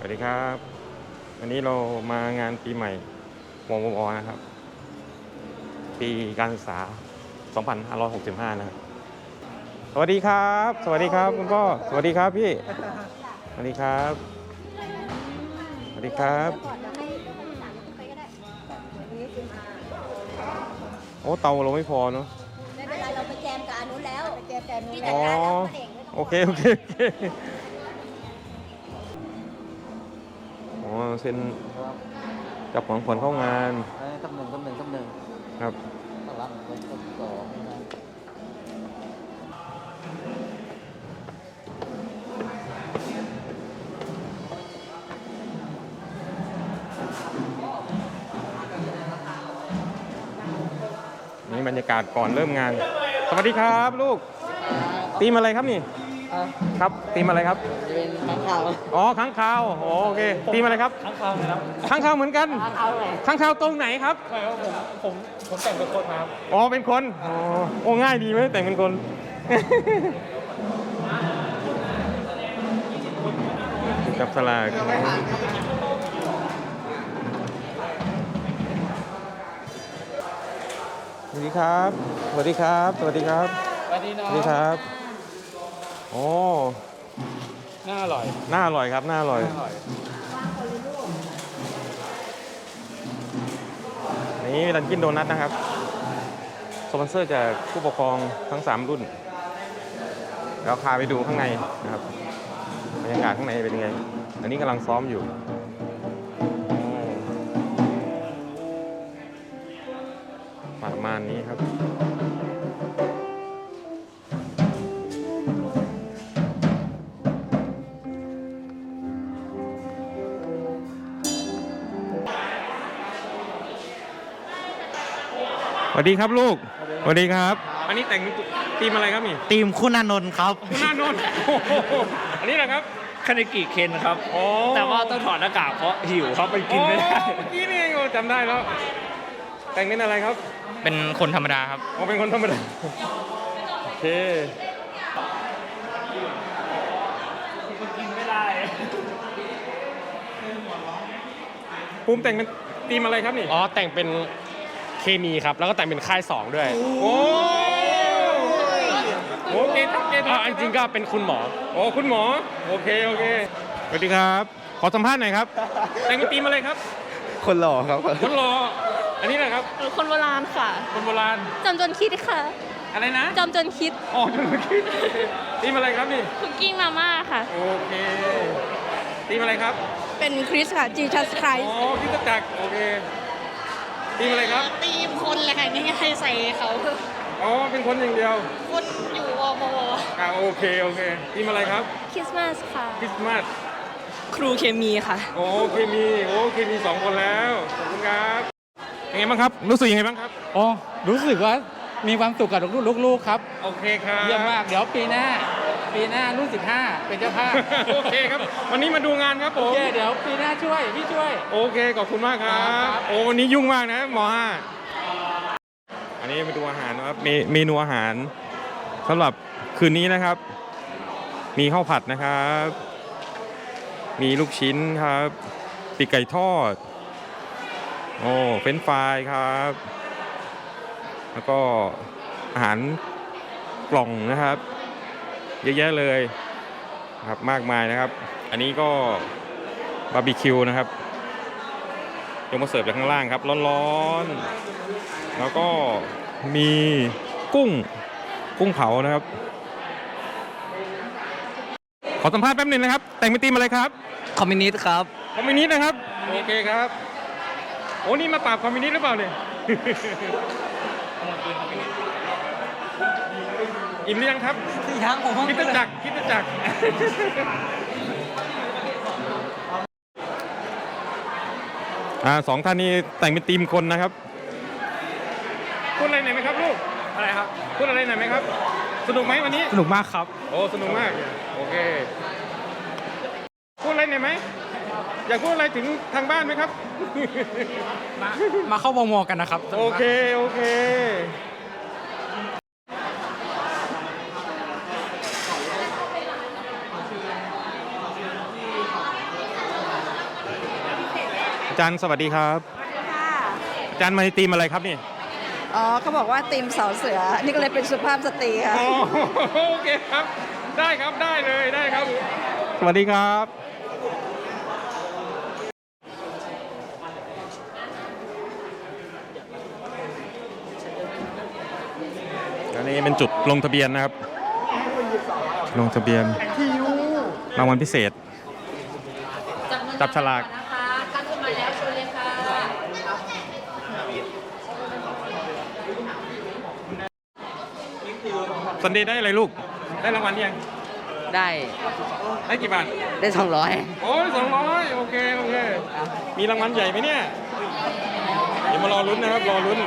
สวัสดีครับวันนี้เรามางานปีใหม่วงวนะครับ ปีการศึกษา 2565 นะครับ สวัสดีครับ สวัสดีครับคุณพ่อสวัสดีครับพี่ สวัสดีครับ สวัสดีครับ โอ้เตาเราไม่พอเนาะ ไม่เป็นไรเราไปแจมกับอนนู้นแล้วไปแจมกับอันนู้นอ๋แล้วอเอง โอเค โอเคโอเค เซ็นกับของขวัญเข้างานเอ้ยตำหนึ่งตำหนึ่งตำหนึ่งครับตำรับตำสองนะนี่บรรยากาศก่อนเริ่มงาน สวัสดีครับลูกตีมอะไรครับนี่ อะครับตีมอะไรครับ จะเป็นข้างข่าวอ๋อค้างคาวโอโอเคตีมอะไรครับข้างข่าวนะครับค้างคาวเหมือนกันข้างข่าวเลยค้างคาวตรงไหนครับไม่ว่าผมผมผมแต่งเป็นคนมาครับอ๋อเป็นคนอ๋อโอ้ง่ายดีไหมแต่งเป็นคนจับสลากสวัสดีครับ สวัสดีครับ สวัสดีครับ สวัสดีสน้องวัสดีครับ โอ้น่าอร่อยน่าอร่อยครับน่าอร่อยอร่อย นี่รันกินโดนัทนะครับ สปอนเซอร์จากผู้ปกครองทั้ง 3 รุ่น แล้วพาไปดูข้างในนะครับ บรรยากาศข้างในเป็นยังไง อันนี้กำลังซ้อมอยู่ ดีครับลูกสวัสดีครับ อันนี้แต่งทีมอะไรครับนี่ทีมคุณอานนท์ครับ คุณอานนท์โอ้โหอันนี้แหละครับคาเนกิเคนครับอ๋อแต่ว่าต้องถอดหน้ากากเพราะหิวครับมันกินไม่ได้อ๋อเมื่อกี้นี่เองโอ้จำได้แล้ว แต่งเป็นอะไรครับเป็นคนธรรมดาครับอ๋อเป็นคนธรรมดาโอเคกินไม่ได้ ภูมิแต่งเป็นทีมอะไรครับนี่อ๋อแต่งเป็น เคมีครับ แล้วก็แต่งเป็นค่าย2ด้วยโอ้โอเคทักเกอ๋ออันจริงก็เป็นคุณหมอ โอ้คุณหมอ โอเค โอเค สวัสดีครับ ขอสัมภาษณ์หน่อยครับ แต่งเป็นทีมอะไรครับ คนหล่อครับคนรอ อันนี้นะครับคนโบราณค่ะคนโบราณ จำจนคิดค่ะอะไรนะจำจนคิดอ๋อจนเมื่อกี้ทีมอะไรครับนี่ คุกกิ้งมาม่าค่ะ โอเคทีมอะไรครับ เป็นคริสค่ะจีชัสไครอ๋อคริสตจักรโอเค ทีมอะไรครับ ตีมคนเลยค่ะง่ายๆใส่เขาอ๋อ เป็นคนอย่างเดียวคนอยู่วอวออ่าโอเค โอเค ทีมอะไรครับ คริสต์มาสค่ะ คริสต์มาส ครูเคมีค่ะ โอเคมีโอเคมีสองคนแล้ว ขอบคุณครับยังไงบ้างครับ รู้สึกยังไงบ้างครับ อ๋อ รู้สึกว่ามีความสุขกับลูกๆครับ โอเคครับ เยี่ยมมาก เดี๋ยวปีหน้า ปีหน้ารุ่น 15 เป็นเจ้าภาพโอเคครับ วันนี้มาดูงานครับผโอม เคเดี๋ยวปีหน้าช่วย พี่ช่วย โอเค ขอบคุณมากครัครับ บ โอ้วันนี้ยุ่งมากนะหมอห้าอันนี้มาดูอาหารนะครับเมเมนูอาหารสำหรับคืนนี้นะครับ มีข้าวผัดนะครับ มีลูกชิ้นครับ ปีกไก่ทอด โอ้เฟรนช์ฟรายครับ แล้วก็อาหารกล่องนะครับ เยอะแยะเลยนะครับมากมายนะครับ อันนี้ก็บาร์บีคิวนะครับยกมาเสิร์ฟจากข้างล่างครับ ร้อนๆ แล้วก็มีกุ้งกุ้งเผานะครับ ขอสัมภาษณ์แป๊บหนึงนะครับ แต่งเป็นทีมอะไรครับคอมมิวนิสต์ครับคอมมิวนิสต์นะครับ โอเคครับ โอ้นี่มาปราบคอมมิวนิสต์หรือเปล่าเนี่ย อิ่มหรือยังครับยังผมคิดจะจักรคิดจะจักรอ่าสองท่านนี้แต่งเป็นทีมคนนะครับพูดอะไรหน่อยไหมครับลูกอะไรครับพูดอะไรหน่อยไหมครับ สนุกไหมวันนี้ สนุกมากครับ โอ้สนุกมาก โอเค พูดอะไรหน่อยไหมอยากพูดอะไรถึงทางบ้านไหมครับ มามาเข้าวงวอกันนะครับ โอเค โอเค จารย์สวัสดีครับอาจารย์มาในทีมอะไรครับนี่อ๋อเขาบอกว่าตีมสาวเสือ นี่ก็เลยเป็นสุภาพสตรีค่ะ อ๋อโอเคครับ ได้ครับได้เลยได้ครับ สวัสดีครับ อันนี้เป็นจุดลงทะเบียนนะครับ ลงทะเบียนรางวัลพิเศษ จับฉลาก นะคะตั้งขึ้นมาแล้วชวนเลยค่ะ สันเดย์ได้อะไรลูก ได้รางวัลยัง ได้ได้กี่บาท ได้สองร้อยโอ้ยสองร้อยโอเค โอเค มีรางวัลใหญ่ไหมเนี่ย เดี๋ยวมารอลุ้นนะครับ รอลุ้น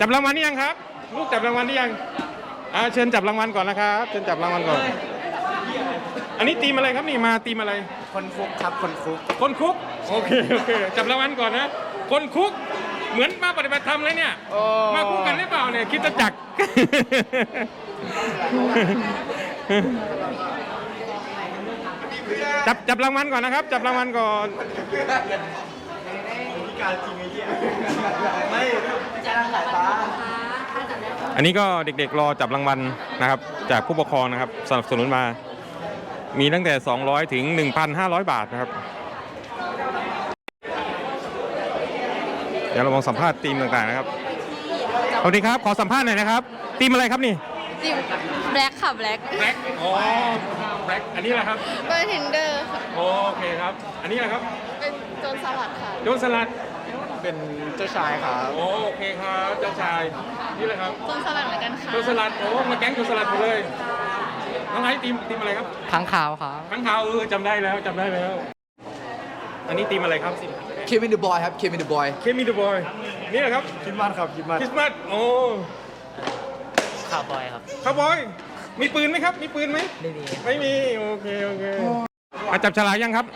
จับรางวัลนี่ยังครับ ลูกจับรางวัลนี่ยังอ่าเชิญจับรางวัลก่อนนะครับ เชิญจับรางวัลก่อน อันนี้ตีมอะไรครับนี่มาตีมอะไร คนฟุกครับ คนฟุก คนคุก โอเค โอเค จับรางวัลก่อนนะ คนคุก เหมือนมาปฏิบัติธรรมเลยเนี่ยมาคู่กันหรือเปล่าเนี่ยคิดจะจักร จับจับรางวัลก่อนนะครับ จับรางวัลก่อนอันนี้ก็เด็กๆรอจับรางวัลนะครับ จากผู้ปกครองนะครับสนับสนุนมา มีตั้งแต่ 200 ถึง 1,500 บาทนะครับ เดี๋ยวเราลองสัมภาษณ์ทีมต่างๆนะครับสวัสดีครับ ขอสัมภาษณ์หน่อยนะครับทีมอะไรครับนี่ติมแบล็คค่ะแบล็คแบล็กอ๋อแบล็กอันนี้แหละครับเบอร์ทินเดอร์ค่ะโอเคครับ อันนี้แหละครับ เป็นโจรสลัดค่ะโจนสลัดเป็นเจ้าชายครับโอโอเคครับเจ้าชายนี่แหละครับโจรสลัดเหมือนกันค่ะโจนสลัดโอ้มาแก๊งโจนสลัดหมดเลยน้องไอซ์ทีมทีมอะไรครับค้างคาวครับข้างขาวเออจำได้แล้วจำได้แล้ว อันนี้ทีมอะไรครับ เควินเดอะบอยครับเควินเดอะบอยเคมีเดอะบอยนี่แหละครับคิดมันครับคิดมันคริสต์มาสโอ้ข่าวบอยครับคาวบอย มีปืนไหมครับ มีปืนไหมไม่มีไม่มี โอเค โอเคอะจับฉลากยังครับ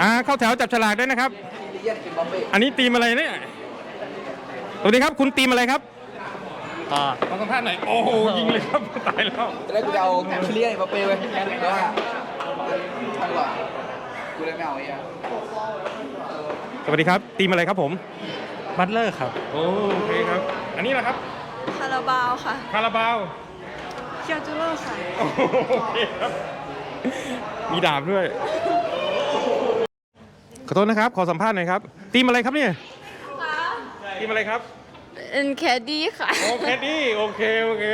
อ่าเข้าแถวจับฉลากด้วยนะครับ อันนี้ทีมอะไรเนี่ยสวัสดีครับ คุณทีมอะไรครับอ่าขอสัมภาษณ์หน่อยโอ้โหยิงเลยครับ ตายแล้ว ตอนแรกกูจะเอาคิเลียนมาเปย์ไว้แล้วว่าทำก่อน กูเลยไม่เอาไอ้อะสวัสดีครับทีมอะไรครับผม บัตเลอร์ครับ โอเคครับ อันนี้แหละครับคาราบาวค่ะคาราบาวเคียวจูโร่ค่ะ โอเคครับ มีดาบด้วย ขอโทษนะครับ ขอสัมภาษณ์หน่อยครับทีมอะไรครับเนี่ยทีมอะไรครับ เป็นแคดดี้ค่ะ โอเคดีโอเค โอเค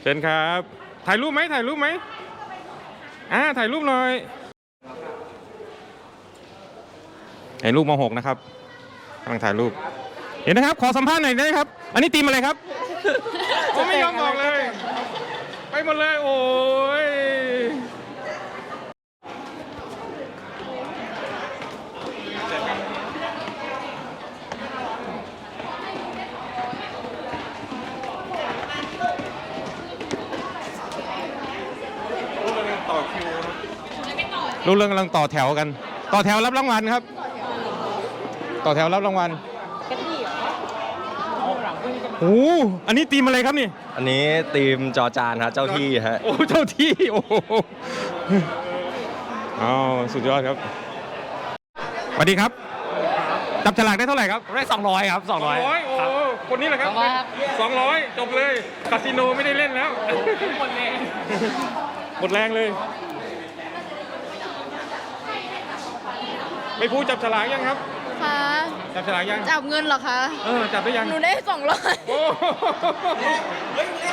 เชิญครับ ถ่ายรูปไหมถ่ายรูปไหมอ่าถ่ายรูปหน่อย ถ่ายรูปมหกนะครับกำลังถ่ายรูป เห็นนะครับ ขอสัมภาษณ์หน่อยได้ไหมครับ อันนี้ทีมอะไรครับ ผมไม่ยอมบอกเลย ไปหมดเลย โอ้ยรู้เรื่องกำลังต่อแถวกัน ต่อแถวรับรางวัลครับ ต่อแถวรับรางวัลโอ้โหอันนี้ทีมอะไรครับนี่ อันนี้ทีมจอจานฮะเจ้าที่ฮะ โอ้ เจ้าที่ โอ้โหอ้าวสุดยอดครับ สวัสดีครับ จับฉลากได้เท่าไหร่ครับ ได้สองร้อยครับสองร้อยโอ้โหคนนี้แหละครับ สองร้อยจบเลยคาสิโนไม่ได้เล่นแล้ว หมดแรงหมดแรงเลย ไม่พูดจับฉลากยังครับ ค่ะจับฉลากยัง จับเงินเหรอคะ เออ จับได้ยัง หนูได้สองร้อยโอ้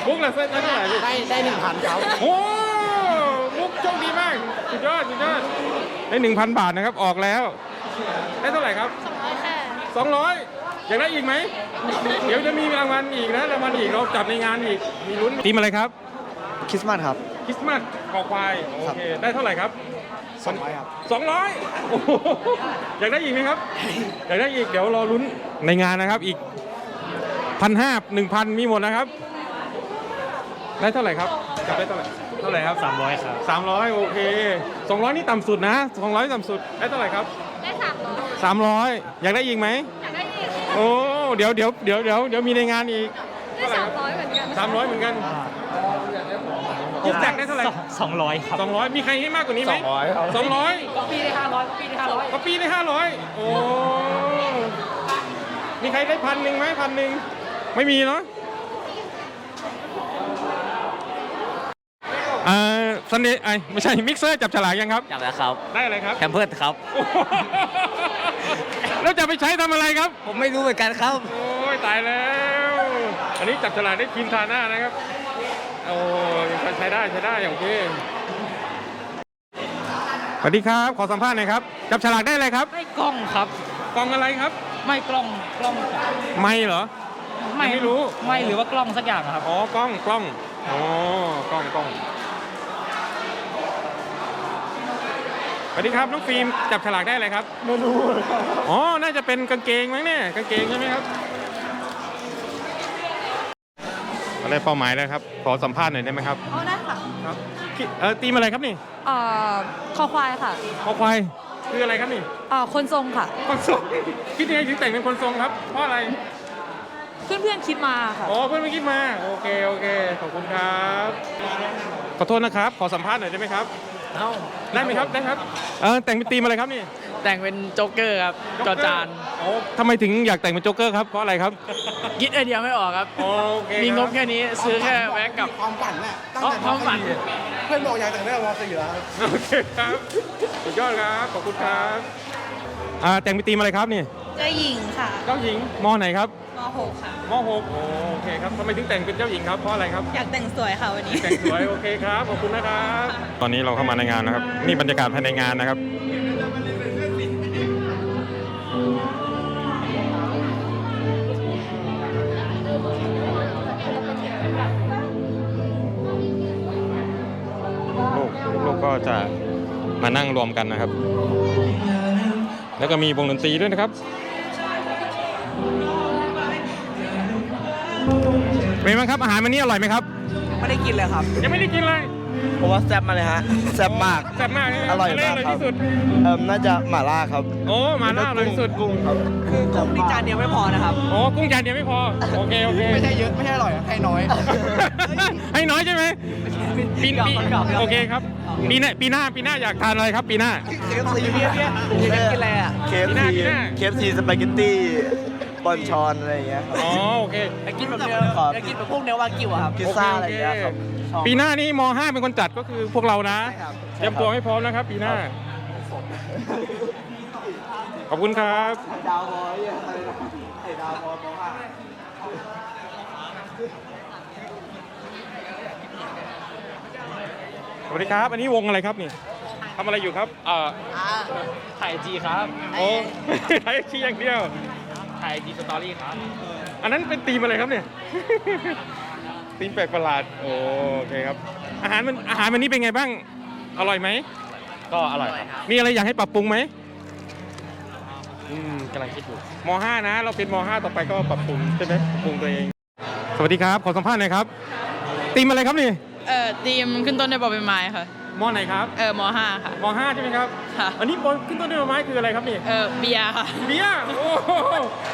มุกละเส้นเท่าไหร่พี่ได้ได้หนึ่งพันครับ โอ้มุกโชคดีมาก สุดยอด สุดยอด ได้หนึ่งพันบาทนะครับ ออกแล้ว ได้เท่าไหร่ครับ สองร้อยค่ะ สองร้อยอยากได้อีกไหม เดี๋ยวจะมีรางวัลอีกนะรางวัลอีกเราจับในงานอีก มีลุ้นทีมอะไรครับ คริสต์มาสครับ คริสต์มาสกอควาย โอเค ได้เท่าไหร่ครับ สองร้อยครับ สองร้อยโอ้โหอยากได้อีกไหมครับ อยากได้อีกเดี๋ยวรอลุ้นในงานนะครับอีกพันห้าหนึ่งพันมีหมดนะครับ ได้เท่าไหร่ครับจับได้เท่าไหร่เท่าไหร่ครับสามร้อยครับสามร้อยโอเคสองร้อยนี่ต่ำสุดนะสองร้อยต่ำสุดได้เท่าไหร่ครับได้สามร้อยสามร้อยอยากได้อีกไหมอยากได้อีกโอ้เดี๋ยวเดี๋ยวเดี๋ยวเดี๋ยวเดี๋ยวมีในงานอีกได้สามร้อยเหมือนกันสามร้อยเหมือนกันโอ้ ผมอยากได้เท่าไหร่ สองร้อยครับสองร้อยมีใครให้มากกว่านี้ไหม200ครับสองร้อยก็ปีได้ห้าร้อยปีได้ห้าร้อยก็ปีได้ห้าร้อยโอ้ มีใครได้พันหนึ่งไหมพันหนึ่งไม่มีเนาะเอ่อซันเดย์ไอไม่ใช่มิกเซอร์จับฉลากยังครับ จับแล้วครับได้อะไรครับ แคมเพิร์ดครับ โอ้โหแล้วจะไปใช้ทำอะไรครับ ผมไม่รู้เหมือนกันครับ โอ้ยตายแล้ว อันนี้จับฉลากได้ครีมทาหน้านะครับ โอ้ย ใช้ได้ใช้ได้โอเคสวัสดีครับ ขอสัมภาษณ์หน่อยครับ จับฉลากได้อะไรครับ ไม่กล้องครับ กล่องอะไรครับ ไม่กล้องกล้องไม่เหรอ ยังไม่รู้ ไม่หรือว่ากล้องสักอย่างอะครับ อ๋อกล้องกล้องอ๋อกล้องกล้องสวัสดีครับน้องฟิล์มจับฉลากได้อะไรครับ ไม่รู้อ๋อ น่าจะเป็นกางเกงมั้งเนี่ยกางเกงใช่ไหมครับอะ ไรเป้าหมายแล้วครับ ขอสัมภาษณ์หน่อยได้ไหมครับอ๋อได้ค่ะครับคิดเออตีมอะไรครับนี่เอ่อคอควายค่ะคอควายคืออะไรครับนี่เอ่อคนทรงค่ะ คนทรงคิดยังไงถึงแต่งเป็นคนทรงครับเพราะอะไรเพื่อนๆคิดมาค่ะอ๋อเพื่อนไม่คิดมาโอเคโอเคขอบคุณครับขอโทษนะครับ ขอสัมภาษณ์หน่อยได้ไหมครับเอ้าได้ไหมครับได้ครับเออแต่งเป็นธีมอะไรครับนี่ แต่งเป็นโจ๊กเกอร์ครับจอจานโอ้ทำไมถึงอยากแต่งเป็นโจ๊กเกอร์ครับ เพราะอะไรครับ คิดไอเดียไม่ออกครับ โอเคมีงบรับแค่นี้ซื้อแค่แว็กกับ ความฝันน่ะตั้งอ๋อแต่ความฝัน เพื่อนบอกอยากแต่งได้วอลสี่แล้วโอเคครับสุดยอดครับขอบคุณครับอ่าแต่งเป็นธีมอะไรครับนี่เจ้าหญิงค่ะเจ้าหญิงมอไหนครับมหกค่ะ มหกโอโอเคครับทำไมถึงแต่งเป็นเจ้าหญิงครับเพราะอะไรครับ อยากแต่งสวยค่ะวันนี้ แต่งสวยโอเคครับขอบคุณนะครับ ตอนนี้เราเข้ามาในงานนะครับ นี่บรรยากาศภายในงานนะครับ จะมานั่งรวมกันนะครับ แล้วก็มีวงดนตรีด้วยนะครับเป็นไงบ้างครับอาหารวันนี้อร่อยไหมครับ ไม่ได้กินเลยครับ ยังไม่ได้กินเลย เพราะว่าแซ่บมาเลยฮะแซ่บมาก แซ่บมากใช่ไหมอร่อยะไมากร่อยครับที่สุด เอ่มน่าจะหม่าล่าครับโอ้หมาล่าอร่อยที่สุด กุ้งครับคือกุ้งนี่จานเดียวไม่พอนะครับ โอ้กุ้งจานเดียวไม่พอ โอเค โอเค ไม่ใช่เยอะไม่ใช่อร่อยนะให้น้อย ให้น้อยใช่ไหมปีหยอกปีหยอกหยอกโอเคครับ ปีหน้าปีหน้าปีหน้าอยากทานอะไรครับ ปีหน้า เคฟซีพี่พี่อยากกินอะไรอะ เคฟพี่หน้าซีพี่หน้า เคฟซีสปาเกตตี้บอนชอนอะไรอย่างเงี้ยครับ อ๋อ โอเค อยากกินแบบเนื้อครับอยากกินแบบพวกเนื้อวากิวอะครับพิซซ่าอะไรอย่างเงี้ยครับชอบ ปีหน้านี่ม .5 เป็นคนจัดก็คือพวกเรานะใช่ครับเตรียมตัวให้พร้อมนะครับ ปีหน้า ขอบคุณครับ ดาวบอยอะไรนะไข่ดาวบอยบอกว่าสวัสดีครับ อันนี้วงอะไรครับนี่ทำอะไรอยู่ครับ เอ่อถ่ายจีครับ โอ้ใช้ขี้อย่างเดียวถ่ายจีสตอรี่ครับ อันนั้นเป็นธีมอะไรครับเนี่ย ธีมแปลกประหลาดโอเคครับ อาหารมันอาหารวันนี้เป็นไงบ้าง อร่อยไหม ก็อร่อยครับ มีอะไรอยากให้ปรับปรุงไหมอืมกำลังคิดอยู่ม .5 นะ เราเป็นม .5 ต่อไปก็ปรับปรุงใช่ไหมปรับปรุงตัวเอง สวัสดีครับ ขอสัมภาษณ์หน่อยครับธีมอะไรครับนี่เอ่อทีมขึ้นต้นด้วยบอใบไม้ค่ะ มไหนครับเออมห้าค่ะ ม .5 ใช่ไหมครับ ค่ะ อันนี้บนขึ้นต้นด้วยไม้คืออะไรครับนี่ เออเบียร์ค่ะ เบียร์โอ้โห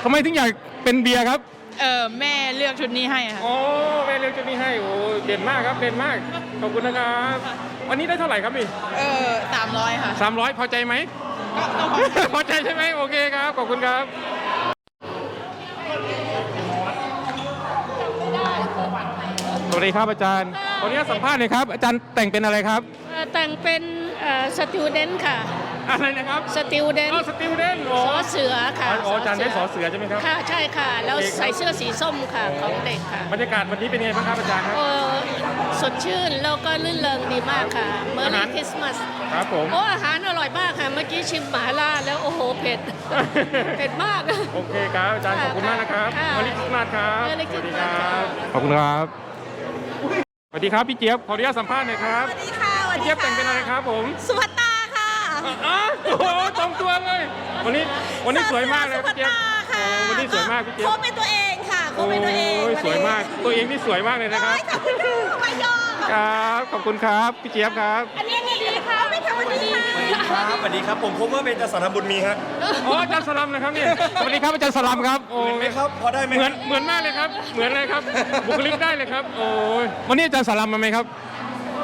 ทำไมถึงอยากเป็นเบียร์ครับ เออแม่เลือกชุดนี้ให้ค่ะ โอ้แม่เลี้ยงจะมีให้โอ้เด่นมากครับเด่นมากขอบคุณนะครับวันนี้ได้เท่าไหร่ครับนี่เออสามร้อยค่ะสามร้อยพอใจไหมก็ก็พอพอใจใช่ไหมโอเคครับขอบคุณครับสวัสดีครับอาจารย์ขออนุญาตสัมภาษณ์หน่อยครับ อาจารย์แต่งเป็นอะไรครับแต่งเป็นสติวเดนค่ะ อะไรนะครับสติวเดนอ๋อสติวเดนโอ้สอเสือค่ะอ๋ออาจารย์ได้สอเสือใช่ไหมครับ ค่ะใช่ค่ะ แล้วโอเคครับใส่เสื้อสีส้มค่ะของเด็กค่ะ บรรยากาศวันนี้เป็นไงบ้างครับอาจารย์ครับโอ้สดชื่นแล้วก็ลื่นเริงดีมากค่ะเมออาร์หารี่รคริสต์มาสครับผมโอ้อาหารอร่อยมากค่ะ เมื่อกี้ชิมหมาล่าแล้วโอ้โหเผ็ดเผ็ดมาก โอเคครับอาจารย์ขอบคุณมากนะครับค่ะมาริคริสต์มาสครับ Merry สวัสดี Christmas ครับค่ะขอบคุณครับสวัสดีครับพี่เจี๊ยบขออนุญาตสัมภาษณ์หน่อยครับสวัสดีค่ะสวัสพี่ดีเจี๊ยบแต่งเป็นอะไรครับผมสุภัตตาค่ะ อ๋อโอ้โหตรงตัวเลย วันนี้วันนี้สวยมากเลยสุภัพี่ตเจี๊ยบตาค่ะโอ้วันนี้สวยมากพี่เจี๊ยบโคเป็นตัวเองค่ะโคเป็นตัวเองโอ้ยสวยมาก ตัวเองนี่สวยมากเลยนะครับโอ้ยขอบคุณค่ะมายอมครับขอบคุณครับพี่เจี๊ยบครับอันนี้นี่ดีค่ะไม่ทำวันนี้ค่ะครับสวัสดีครับ ผมพบว่าเป็นจัสรบุญมีครับอ๋ออาจารย์สลัมนะครับเนี่ยสวัสดีครับอาจารย์สลัมครับโอ้ไหมครับพอได้ไหมเหมือนเหมือนมากเลยครับ เหมือนเลยครับบุคลิกได้เลยครับ โอ้ยวันนี้อาจารย์สลัมมาไหมครับ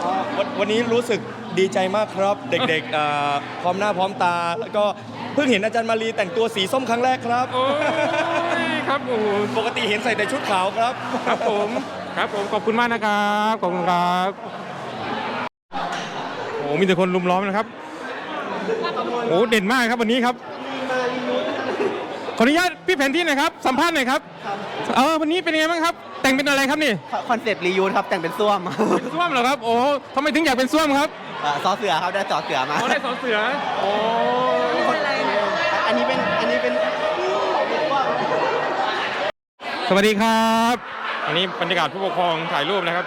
อ๋อวันวันนี้รู้สึก ดีใจมากครับ เด็กๆเอ่อพร้อมหน้าพร้อมตา แล้วก็เพิ่งเห็นอาจารย์มารีแต่งตัวสีส้มครั้งแรกครับ โอ้ยครับโอ้โหปกติเห็นใส่แต่ชุดขาวครับ ครับผมครับผมขอบคุณมากนะครับขอบคุณครับโอ้มีแต่คนรุมล้อมนะครับโอ้เด่นมากครับวันนี้ครับขออนุญาตพี่แผนที่หน่อยครับสัมภาษณ์หน่อยครับเออวันนี้เป็นยังไงบ้างครับ แต่งเป็นอะไรครับนี่คอนเซปต์รียูนครับแต่งเป็นส้วมเป็นส้วมเหรอครับโอ้ทำไมถึงอยากเป็นส้วมครับ ซอเสือครับได้ซอเสือมาอ๋อได้สอเสือ โอ้อันนี้เป็นอันนี้เป็นสวัสดีครับ อันนี้บรรยากาศผู้ปกครองถ่ายรูปนะครับ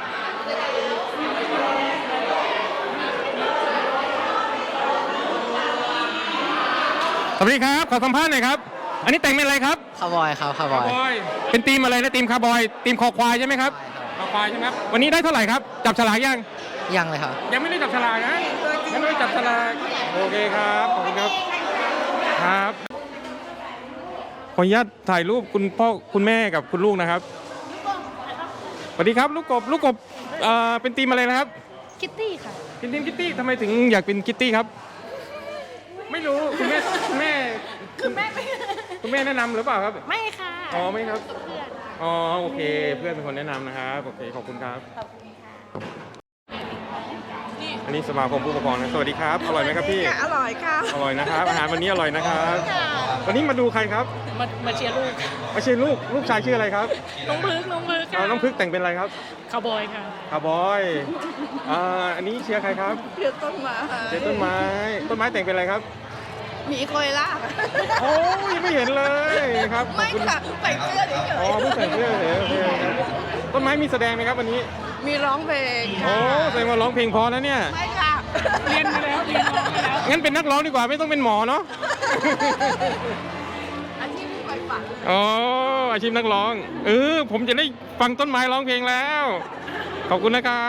สวัสดีครับ ขอสัมภาษณ์หน่อยครับ อันนี้แต่งเป็นอะไรครับคาร์บอยครับคาร์บคาอยร์บอยเป็นทีมอะไรนะทีมคาร์บอยทีมคอควายใช่ไหมครับคอควายใช่ไหมครับ วันนี้ได้เท่าไหร่ครับ จับฉลากยัง ยังเลยครับ ยังไม่ได้จับฉลากนะยังไม่ได้จับฉลากโอเคครับขอบคุณครับครับขออนุญาตถ่ายรูปคุณพ่อคุณแม่กับคุณลูกนะครับสวัสดีครับลูกกบลูกกบเอ่อเป็นทีมอะไรนะครับคิตตี้ค่ะ เป็นทีมคิตตี้ทำไมถึงอยากเป็นคิตตี้ครับ ไม่รู้คุณแม่คุณแม่คุณแม่คุณแม่แนะนำหรือเปล่าครับ ไม่ค่ะอ๋อไม่ครับอ๋อโอเค เพื่อนเป็นคนแนะนำนะครับโอเคขอบคุณครับอั นนี้สมาคมผู้ปกครองนะสวัสดีครับอร่อยไหมครับพี่อร่อยค่ะอร่อยนะครับอาหารวันนี้อร่อยนะครับวันนี้มาดูใครครับมามาเชียร์ลูกไม่ใช่ลูกลูกชายชื่ออะไรครับน้องพึกน้องพึกเอาน้องพึกแต่งเป็นอะไรครับคาวบอยค่ะคาร์บอยอ่าอันนี้เชียร์ใครครับเดือดต้นไมาเชียร์ต้นไม้ต้นไม้แต่งเป็นอะไรครับมีโคยล่าโอ้ยไม่เห็นเลยครับขอบไม่คุณค่ะใส่เสื้อเฉอ๋อยเพิ่งใส่เสื้อเฉยโอเคครับต้นไม้มีแสดงไหมครับวันนี้ๆ มีร้องเพลงโอ้ค่ะแสดงว่าร้องเพลงเพอนะเนี่ย ไม่ค่ะ เรียนมาแล้วเรียนร้องมาแล้วงั้นเป็นนักร้องดีกว่าไม่ต้องเป็นหมอเนาะ อาชีพที่ไฟฝันอ๋ออาชีพนักร้อง เออ ผมจะได้ฟังต้นไม้ร้องเพลงแล้ว ขอบคุณนะครับ